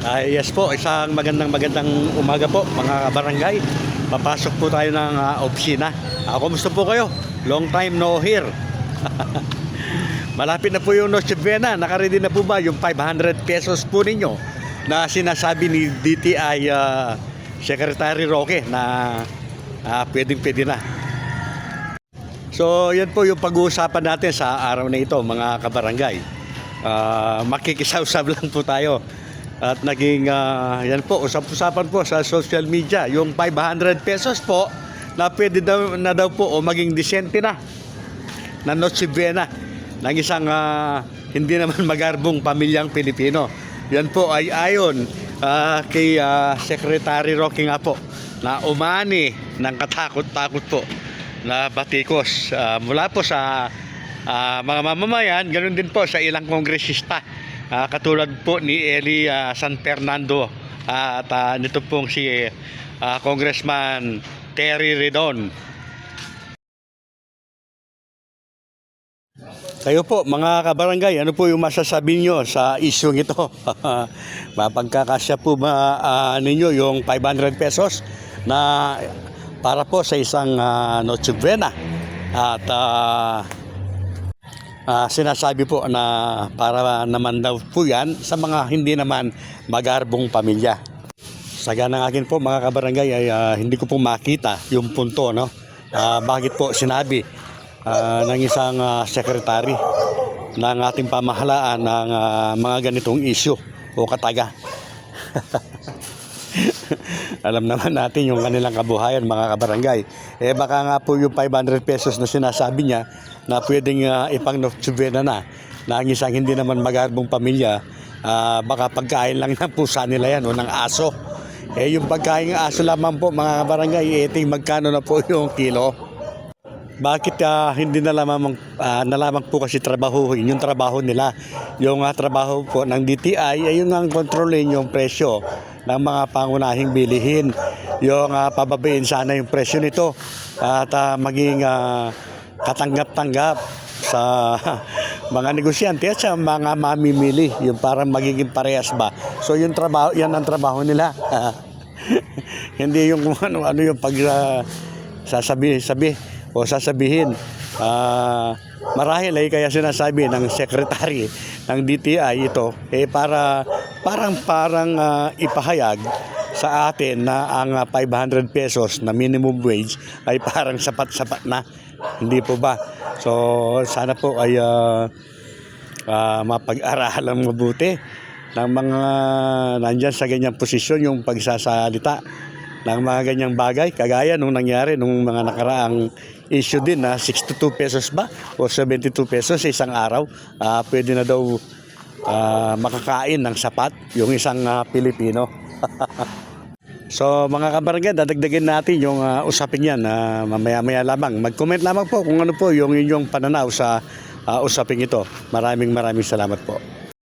Ay, yes po, isang magandang magandang umaga po mga barangay. Papasok po tayo ng ah, opisina. Ah, kumusta po kayo? Long time no here. Malapit na po yung Noche Buena. Nakaready na po ba yung 500 pesos po ninyo na sinasabi ni DTI ah, Secretary Roque na ah, pwedeng pwede na. So, yan po yung pag-uusapan natin sa araw na ito, mga kabarangay. Ah, makikisaw-saw lang po tayo. At naging, ah, yan po, usap-usapan po sa social media, yung 500 pesos po, na pwede daw, na daw po o maging disente na, na Noche Buena, ng isang ah, hindi naman magarbong pamilyang Pilipino. Yan po ay ayon ah, kay ah, Secretary Roque nga po, na umani ng katakot-takot po na batikos ah, mula po sa ah, mga mamamayan, ganoon din po sa ilang kongresista. Ah, katulad po ni Eli ah, San Fernando ah, at ah, nito pong si ah, Congressman Terry Redon. Kayo po, mga kabarangay, ano po yung masasabi nyo sa isyong ito? Mapagkakasya po ba ah, ninyo yung 500 pesos na para po sa isang ah, Noche Buena? At ah, ah, sinasabi po na para naman daw po yan sa mga hindi naman magarbong pamilya. Saga ng akin po mga kabarangay ay ah, hindi ko po makita yung punto no. Ah, bakit po sinabi ah, ng isang ah, secretary ng ating pamahalaan ng ah, mga ganitong issue o kataga. Alam naman natin yung kanilang kabuhayan mga kabarangay. Eh baka nga po yung 500 pesos na sinasabi niya na pwedeng uh, ipang Noche Buena na na ang isang hindi naman magarbong pamilya ah, baka pagkain lang ng pusa nila yan o ng aso. Eh yung pagkain ng aso lamang po mga kabarangay, eh, ting magkano na po yung kilo? Bakit ah, hindi na lamang ah, na lamang po kasi trabahuhin yung trabaho nila. Yung ah, trabaho po ng DTI ay yung ang kontrolin yung presyo ng mga pangunahing bilihin. Yung ah, pababain sana yung presyo nito at ah, maging ah, katanggap-tanggap sa mga negosyante at sa mga mamimili. Yung parang magiging parehas ba? So yung trabaho yan ang trabaho nila. Hindi yung ano ano yung pag ah, sasabi sabi o sasabihin. Ah marahil ay kaya sinasabi ng secretary ng DTI ito eh para parang parang ah, ipahayag sa atin na ang ah, 500 pesos na minimum wage ay parang sapat-sapat na. Hindi po ba? So sana po ay ah, ah, mapag-aralan mabuti ng mga nandyan sa ganyang posisyon yung pagsasalita ng mga ganyang bagay kagaya nung nangyari nung mga nakaraang issue din na 62 pesos ba o 72 pesos sa isang araw Ah, pwede na daw ah, makakain ng sapat yung isang ah, Pilipino So mga kabarangay, dadagdagin natin yung ah, usapin yan na mamaya-maya lamang. Mag-comment lamang po kung ano po yung inyong pananaw sa ah, usapin ito. Maraming maraming salamat po.